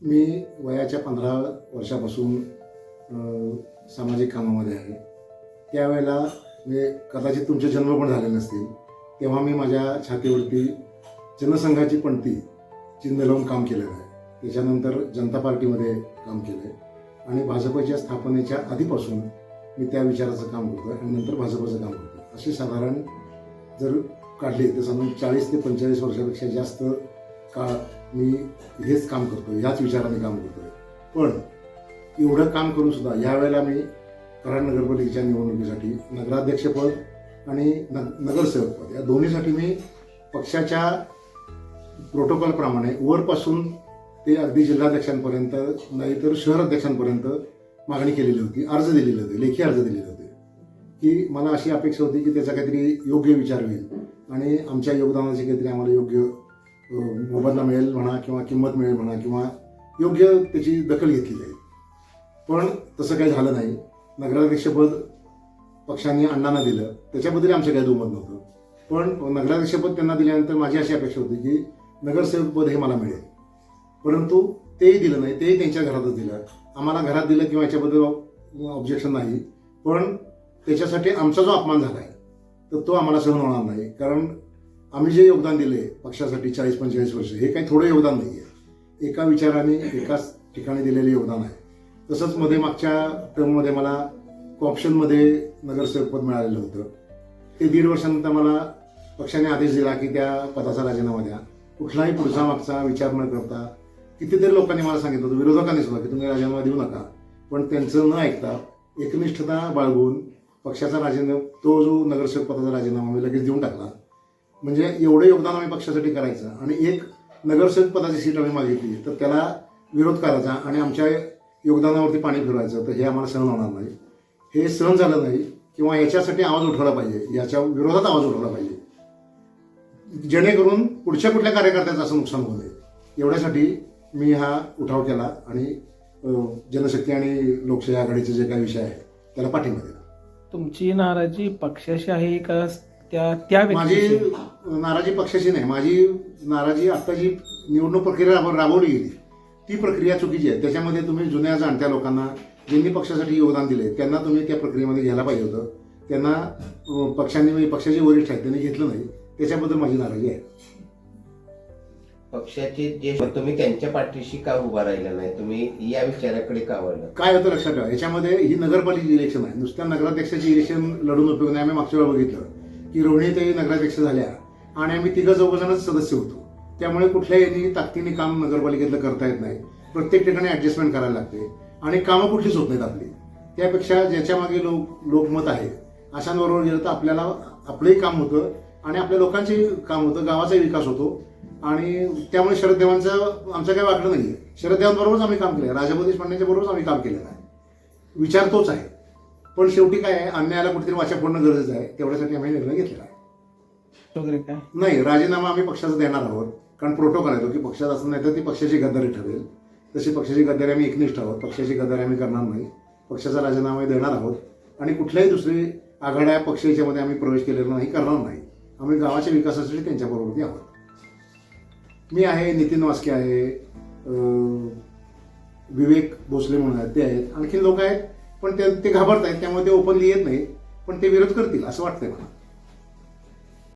मी वयाच्या पंधरा वर्षापासून सामाजिक कामामध्ये आहे. त्यावेळेला म्हणजे कदाचित तुमचे जन्म पण झाले नसतील तेव्हा मी माझ्या छातीवरती जनसंघाची पणती चिन्ह लावून काम केलेलं आहे. त्याच्यानंतर जनता पार्टीमध्ये काम केलं आहे आणि भाजपच्या स्थापनेच्या आधीपासून मी त्या विचाराचं काम करतो आणि नंतर भाजपचं काम करतो अशी साधारण जर काढली तर साधारण चाळीस ते पंचेचाळीस वर्षापेक्षा जास्त काळ मी हेच काम करतो ह्याच विचाराने काम करतोय. पण एवढं काम करून सुद्धा यावेळेला मी कराड नगरपालिकेच्या निवडणुकीसाठी नगराध्यक्षपद आणि न नगरसेवकपद या दोन्हीसाठी मी पक्षाच्या प्रोटोकॉलप्रमाणे वरपासून ते अगदी जिल्हाध्यक्षांपर्यंत नाहीतर शहर अध्यक्षांपर्यंत मागणी केलेली होती अर्ज दिलेले होते लेखी अर्ज दिलेले होते. की मला अशी अपेक्षा होती की त्याचा काहीतरी योग्य विचार होईल आणि आमच्या योगदानाची काहीतरी आम्हाला योग्य मोबदला मिळेल म्हणा किंवा किंमत मिळेल म्हणा किंवा योग्य त्याची दखल घेतली जाईल. पण तसं काही झालं नाही. नगराध्यक्षपद पक्षांनी अण्णांना दिलं. त्याच्याबद्दल आमचं काही दुमत नव्हतं. पण नगराध्यक्षपद त्यांना दिल्यानंतर माझी अशी अपेक्षा होती की नगरसेवकपद हे मला मिळेल. परंतु तेही दिलं नाही. तेही त्यांच्या घरातच दिलं. आम्हाला घरात दिलं किंवा याच्याबद्दल ऑब्जेक्शन नाही. पण त्याच्यासाठी आमचा जो अपमान झाला आहे तर तो आम्हाला सहन होणार नाही. कारण आम्ही जे योगदान दिले पक्षासाठी चाळीस पंचेचाळीस वर्ष हे काही थोडं योगदान नाही आहे एका विचाराने एकाच ठिकाणी दिलेले योगदान आहे. तसंच मध्ये मागच्या टर्ममध्ये मला ऑप्शनमध्ये नगरसेवकपद मिळालेलं होतं. ते दीड वर्षानंतर मला पक्षाने आदेश दिला की त्या पदाचा राजीनामा द्या. कुठलाही पुढचा मागचा विचार न करता कितीतरी लोकांनी मला सांगितलं होतं विरोधकांनी सुद्धा की तुम्ही राजीनामा देऊ नका. पण त्यांचं न ऐकता एकनिष्ठता बाळगून पक्षाचा राजीनामा तो जो नगरसेवक पदाचा राजीनामा मी लगेच देऊन टाकला. म्हणजे एवढं योगदान आम्ही पक्षासाठी करायचं. आणि एक नगरसेवक पदाची सीट आम्ही मागितली. तर त्याला विरोध करायचा आणि आमच्या योगदानावरती पाणी फिरवायचं. तर हे आम्हाला सहन होणार नाही. हे सहन झालं नाही किंवा याच्यासाठी आवाज उठवला पाहिजे. याच्या विरोधात आवाज उठवला पाहिजे. जेणेकरून पुढच्या कुठल्या कार्यकर्त्याचं असं नुकसान होऊ नये. एवढ्यासाठी मी हा उठाव केला आणि जनशक्ती आणि लोकशाही आघाडीचे जे काही विषय आहे त्याला पाठिंबा दिला. तुमची नाराजी पक्षाशी आहे का त्या त्या माझी नाराजी पक्षाची नाही. माझी नाराजी आता जी निवडणूक प्रक्रिया राब- राबवली गेली ती प्रक्रिया चुकीची आहे. त्याच्यामध्ये तुम्ही जुन्या जाणत्या लोकांना ज्यांनी पक्षासाठी योगदान दिले त्यांना तुम्ही त्या प्रक्रियेमध्ये घ्यायला पाहिजे होतं. त्यांना अं, पक्षांनी म्हणजे पक्षाचे वरिष्ठ आहेत त्यांनी घेतलं नाही. त्याच्याबद्दल माझी नाराजी आहे. पक्षाचे जे तुम्ही त्यांच्या पाठीशी का उभा राहिला नाही? तुम्ही या विचाराकडे का वळला? काय होतं लक्षात ठेवा. याच्यामध्ये ही नगरपालिकेची इलेक्शन आहे. नुसत्या नगराध्यक्षाची इलेक्शन लढून उपयोग नाही. आम्ही मागच्या वेळा बघितलं. की रोहिणीताई नगराध्यक्ष झाल्या आणि आम्ही तिघं चौघजणच सदस्य होतो. त्यामुळे कुठल्याही ताकदीने काम नगरपालिकेतलं करता येत नाही. प्रत्येक ठिकाणी ॲडजस्टमेंट करायला लागते. आणि कामं कुठलीच होत नाहीत आपली. त्यापेक्षा ज्याच्या मागे लोक लोकमत आहे अशांबरोबर गेलं तर आपल्याला आपलंही काम होतं आणि आपल्या लोकांचे काम होतं गावाचाही विकास होतो. आणि त्यामुळे शरद देवांचं आमचं काही वाटलं नाही शरद देवांबरोबरच आम्ही काम केलं राजाभाऊ देशपांडेच्या बरोबरच आम्ही काम केलेलं आहे. विचार तोच आहे. पण शेवटी काय आहे अन्यायाला कुठेतरी वाचा फोडणं गरजेचं आहे. तेवढ्यासाठी आम्ही निर्णय घेतलेला आहे. वगैरे काय? नाही राजीनामा आम्ही पक्षाचा देणार आहोत. कारण प्रोटोकॉल आहे तो की पक्षात असं नाही तर ती पक्षाची गद्दारी ठरेल. तशी पक्षाची गद्दारी आम्ही एकनिष्ठ आहोत. पक्षाची गद्दारी आम्ही करणार नाही. पक्षाचा राजीनामा देणार आहोत. आणि कुठल्याही दुसरी आघाड्या पक्ष याच्यामध्ये आम्ही प्रवेश केलेला नाही करणार नाही. आम्ही गावाच्या विकासासाठी त्यांच्याबरोबर आहोत. मी आहे नितीन वास्के आहे विवेक भोसले म्हणून आहेत ते आहेत. आणखी लोक आहेत? पण ते ते घाबरत आहेत त्यामुळे ते ओपनली येत नाहीत पण ते विरोध करतील असं वाटतंय मला.